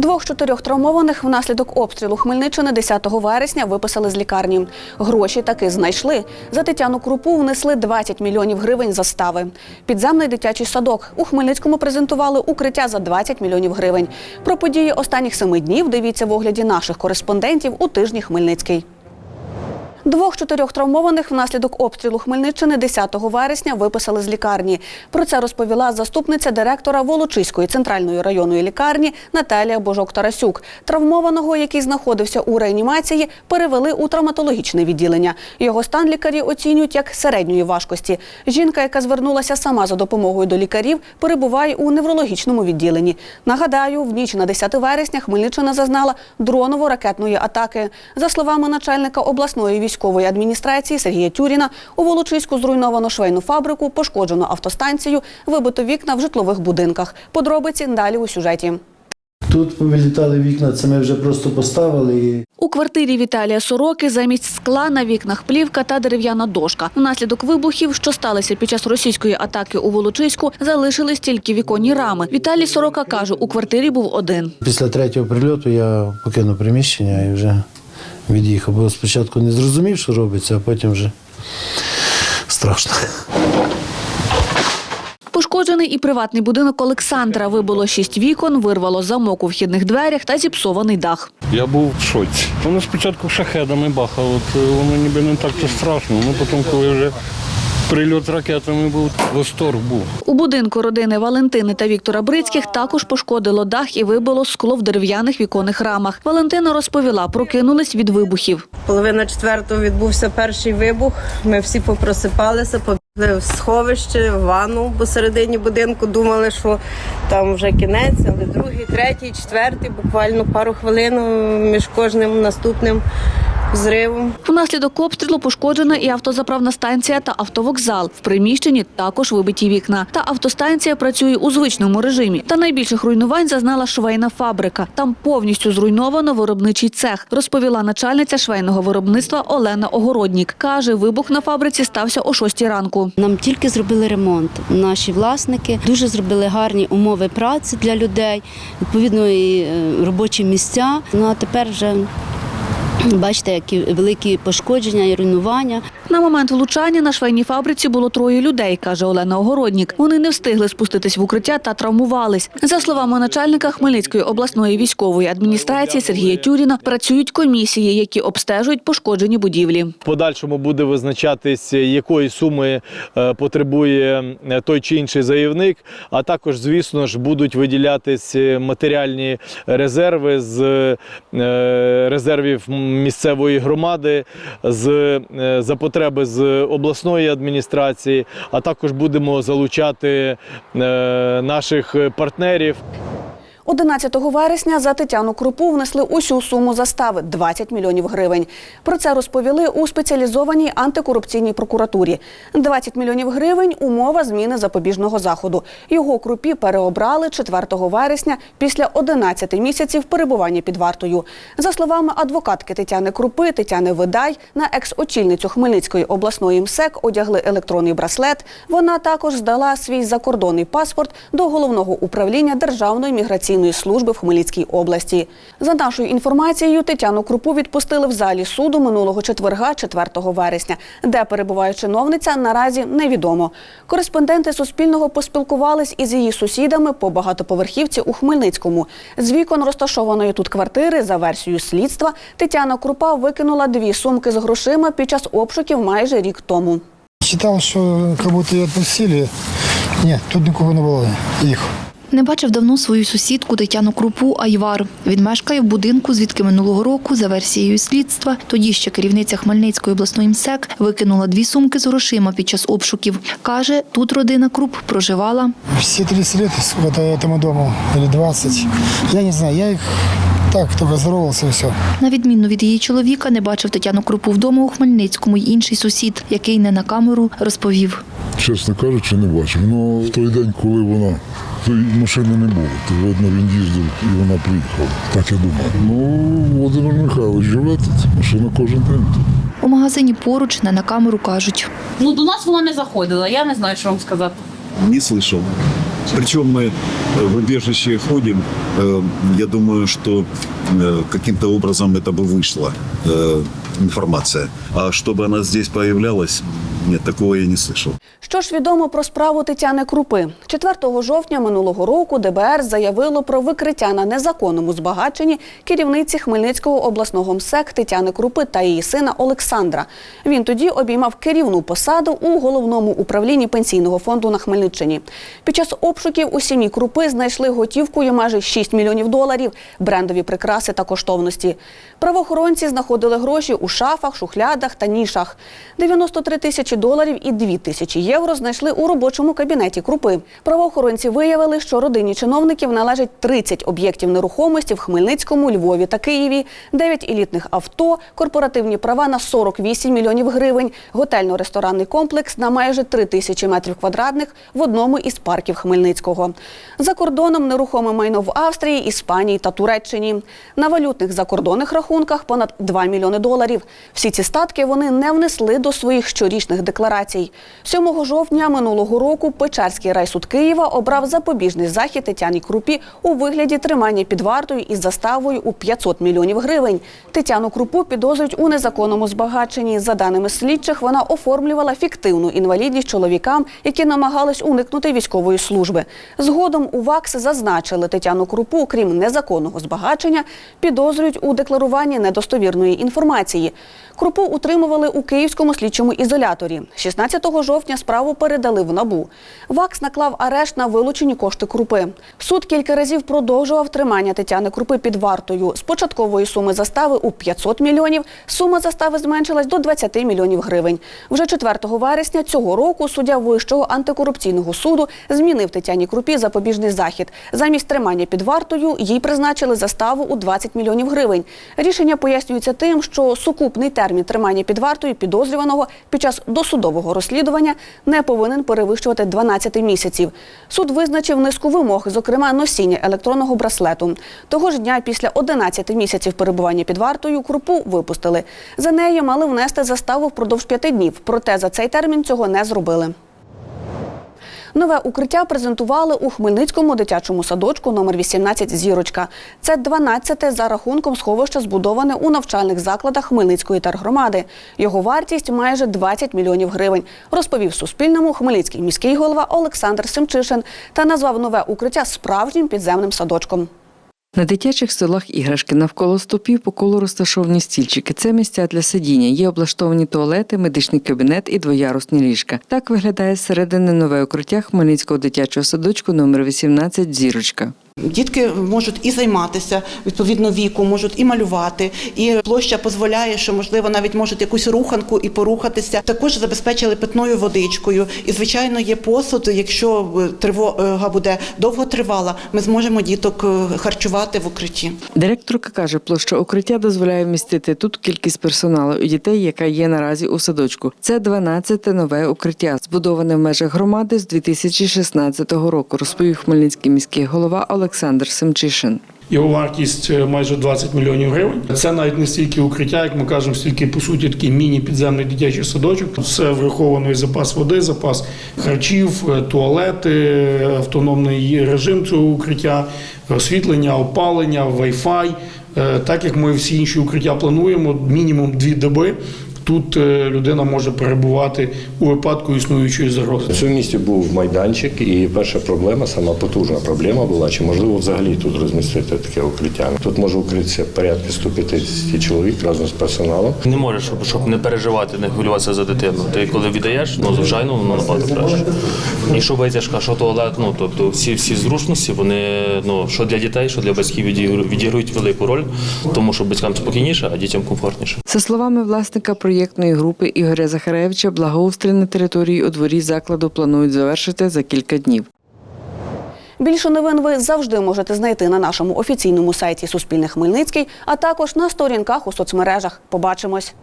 Двох з чотирьох травмованих внаслідок обстрілу Хмельниччини 10 вересня виписали з лікарні. Гроші таки знайшли. За Тетяну Крупу внесли 20 мільйонів гривень застави. Підземний дитячий садок у Хмельницькому презентували укриття за 20 мільйонів гривень. Про події останніх семи днів дивіться в огляді наших кореспондентів у тижні Хмельницький. Двох з чотирьох травмованих внаслідок обстрілу Хмельниччини 10 вересня виписали з лікарні. Про це розповіла заступниця директора Волочиської центральної районної лікарні Наталія Божок-Тарасюк. Травмованого, який знаходився у реанімації, перевели у травматологічне відділення. Його стан лікарі оцінюють як середньої важкості. Жінка, яка звернулася сама за допомогою до лікарів, перебуває у неврологічному відділенні. Нагадаю, в ніч на 10 вересня Хмельниччина зазнала дроново-ракетної атаки. За словами начальника обласної військової адміністрації Сергія Тюріна, у Волочиську зруйновано швейну фабрику, пошкоджено автостанцію, вибито вікна в житлових будинках. Подробиці далі у сюжеті. Тут повилітали вікна, це ми вже просто поставили. У квартирі Віталія Сороки замість скла на вікнах плівка та дерев'яна дошка. Внаслідок вибухів, що сталися під час російської атаки у Волочиську, залишились тільки віконні рами. Віталій Сорока каже, у квартирі був один. після третього прильоту я покинув приміщення і вже від'їхав. Бо спочатку не зрозумів, що робиться, а потім вже страшно. Пошкоджений і приватний будинок Олександра. Вибило шість вікон, вирвало замок у вхідних дверях та зіпсований дах. Я був в шоці. Воно спочатку шахедами бахало, е, воно ніби не так то страшно. Ну потім, коли вже прильот ракетами був, восторг був. У будинку родини Валентини та Віктора Брицьких також пошкодило дах і вибило скло в дерев'яних віконних рамах. Валентина розповіла, прокинулись від вибухів. Половина четвертого відбувся перший вибух. Ми всі попросипалися, побігли в сховище, в ванну посередині будинку. Думали, що там вже кінець, але другий, третій, четвертий, буквально пару хвилин між кожним наступним зривом. Внаслідок обстрілу пошкоджена і автозаправна станція та автовокзал. В приміщенні також вибиті вікна. Та автостанція працює у звичному режимі. Та найбільших руйнувань зазнала швейна фабрика. Там повністю зруйновано виробничий цех, розповіла начальниця швейного виробництва Олена Огороднік. Каже, вибух на фабриці стався о 6 ранку. Нам тільки зробили ремонт. Наші власники дуже зробили гарні умови праці для людей, відповідно і е, робочі місця. Ну а тепер вже бачите, які великі пошкодження і руйнування. На момент влучання на швейній фабриці було троє людей, каже Олена Огороднік. Вони не встигли спуститись в укриття та травмувались. За словами начальника Хмельницької обласної військової адміністрації Сергія Тюріна, працюють комісії, які обстежують пошкоджені будівлі. В подальшому буде визначатись, якої суми е, потребує е, той чи інший заявник. А також, звісно ж, будуть виділятись е, матеріальні резерви з резервів місцевої громади, з е, за потреби з обласної адміністрації. А також будемо залучати е, наших партнерів. 11 вересня за Тетяну Крупу внесли усю суму застави – 20 мільйонів гривень. Про це розповіли у спеціалізованій антикорупційній прокуратурі. 20 мільйонів гривень – умова зміни запобіжного заходу. Його Крупі переобрали 4 вересня після 11 місяців перебування під вартою. За словами адвокатки Тетяни Крупи, Тетяни Видай, на екс-очільницю Хмельницької обласної МСЕК одягли електронний браслет. Вона також здала свій закордонний паспорт до головного управління Державної міграційної служби в Хмельницькій області. За нашою інформацією, Тетяну Крупу відпустили в залі суду минулого четверга, 4 вересня. Де перебуває чиновниця, наразі невідомо. Кореспонденти Суспільного поспілкувались із її сусідами по багатоповерхівці у Хмельницькому. З вікон розташованої тут квартири, за версією слідства, Тетяна Крупа викинула дві сумки з грошима під час обшуків майже рік тому. Считал, что как будто ее отпустили. Нет, тут нікого не було їх. Не бачив давно свою сусідку Тетяну Крупу Айвар. Він мешкає в будинку, звідки минулого року, за версією слідства, тоді ще керівниця Хмельницької обласної МСЕК викинула дві сумки з грошима під час обшуків. Каже, тут родина Круп проживала. Все 30 лет сколько-то этому дому, или 20. Я не знаю, я их так только здоровался и все. На відміну від її чоловіка, не бачив Тетяну Крупу вдома у Хмельницькому й інший сусід, який не на камеру розповів Чесно кажучи, не бачив. Ну в той день, коли вона то й машини не було, то видно він їздив і вона приїхала. Так я думаю. Ну, Володимир Михайлович живе тут, машина кожен день. У магазині поруч не на камеру кажуть. Ну, до нас вона не заходила, я не знаю, що вам сказати. Не слышал. Причем мы э, в убежище ходим, э, я думаю, что э, каким-то образом это бы вышла э, информация. А чтобы она здесь появлялась, нет, такого я не слышал. Що ж відомо про справу Тетяни Крупи? 4 жовтня минулого року ДБР заявило про викриття на незаконному збагаченні керівниці Хмельницького обласного МСЕК Тетяни Крупи та її сина Олександра. Він тоді обіймав керівну посаду у головному управлінні пенсійного фонду на Хмельниччині. Під час обшуків у сім'ї Крупи знайшли готівкою майже 6 мільйонів доларів, брендові прикраси та коштовності. Правоохоронці знаходили гроші у шафах, шухлядах та нішах. 93 тисячі доларів і 2 тисячі євро знайшли у робочому кабінеті Крупи. Правоохоронці виявили, що родині чиновників належить 30 об'єктів нерухомості в Хмельницькому, Львові та Києві, 9 елітних авто, корпоративні права на 48 мільйонів гривень, готельно-ресторанний комплекс на майже 3 тисячі метрів квадратних в одному із парків Хмельницького. За кордоном нерухоме майно в Австрії, Іспанії та Туреччині. На валютних закордонних рахунках понад 2 мільйони доларів. Всі ці статки вони не внесли до своїх щорічних декларацій. 7 жовтня минулого року Печерський райсуд Києва обрав запобіжний захід Тетяні Крупі у вигляді тримання під вартою із заставою у 500 мільйонів гривень. Тетяну Крупу підозрюють у незаконному збагаченні. За даними слідчих, вона оформлювала фіктивну інвалідність чоловікам, які намагались уникнути військової служби. Згодом у ВАКС зазначили Тетяну Крупу, крім незаконного збагачення, підозрюють у декларуванні недостовірної інформації. Крупу утримували у київському слідчому ізоляторі. 16 жовтня справу передали в НАБУ. ВАКС наклав арешт на вилучені кошти Крупи. Суд кілька разів продовжував тримання Тетяни Крупи під вартою. З початкової суми застави у 500 мільйонів сума застави зменшилась до 20 мільйонів гривень. Вже 4 вересня цього року суддя Вищого антикорупційного суду змінив Тетяні Крупі запобіжний захід. Замість тримання під вартою їй призначили заставу у 20 мільйонів гривень. Рішення пояснюється тим, що сукупний термін тримання під вартою підозрюваного під час досудового розслідування не повинен перевищувати 12 місяців. Суд визначив низку вимог, зокрема носіння електронного браслету. Того ж дня після 11 місяців перебування під вартою крупу випустили. За нею мали внести заставу впродовж п'яти днів, проте за цей термін цього не зробили. Нове укриття презентували у Хмельницькому дитячому садочку номер 18 Зірочка. Це 12-те за рахунком сховища, збудоване у навчальних закладах Хмельницької тергромади. Його вартість майже 20 мільйонів гривень, розповів Суспільному хмельницький міський голова Олександр Семчишин та назвав нове укриття справжнім підземним садочком. На дитячих столах іграшки навколо стопів по колу розташовані стільчики. Це місця для сидіння. Є облаштовані туалети, медичний кабінет і двоярусні ліжка. Так виглядає зсередини нове укриття Хмельницького дитячого садочку номер 18 Зірочка. Дітки можуть і займатися відповідно віку, можуть і малювати, і площа дозволяє, що можливо навіть можуть якусь руханку і порухатися. Також забезпечили питною водичкою. І звичайно є посуд. Якщо е, тривога буде довго тривала, ми зможемо діток е, харчувати в укритті. Директорка каже, площа укриття дозволяє вмістити тут кількість персоналу і дітей, яка є наразі у садочку. Це 12-те нове укриття, збудоване в межах громади з 2016 року, розповів хмельницький міський голова Олександр Семчишин. Його вартість е, майже 20 мільйонів гривень. Це навіть не стільки укриття, як ми кажемо, стільки по суті такий міні-підземний дитячий садочок. Все враховано і запас води, запас харчів, е, туалети, автономний режим цього укриття, освітлення, опалення, Wi-Fi. Е, Так як ми всі інші укриття плануємо, мінімум дві доби. Тут е, людина може перебувати у випадку існуючої загрози. В цьому місті був майданчик, і перша проблема, сама потужна проблема була, чи можливо взагалі тут розмістити таке укриття. Тут може укритися порядка 150 чоловік разом з персоналом. Не можеш, щоб, щоб не переживати, не хвилюватися за дитину. Ти коли віддаєш, ну звичайно, воно набагато краще. І що витяжка, що туалет, ну тобто всі всі зручності, вони ну що для дітей, що для батьків відіграють, відіграють велику роль, тому що батькам спокійніше, а дітям комфортніше. За словами власника проєктної групи Ігоря Захаревича, благоустрій на території у дворі закладу планують завершити за кілька днів. Більше новин ви завжди можете знайти на нашому офіційному сайті Суспільне Хмельницький, а також на сторінках у соцмережах. Побачимось.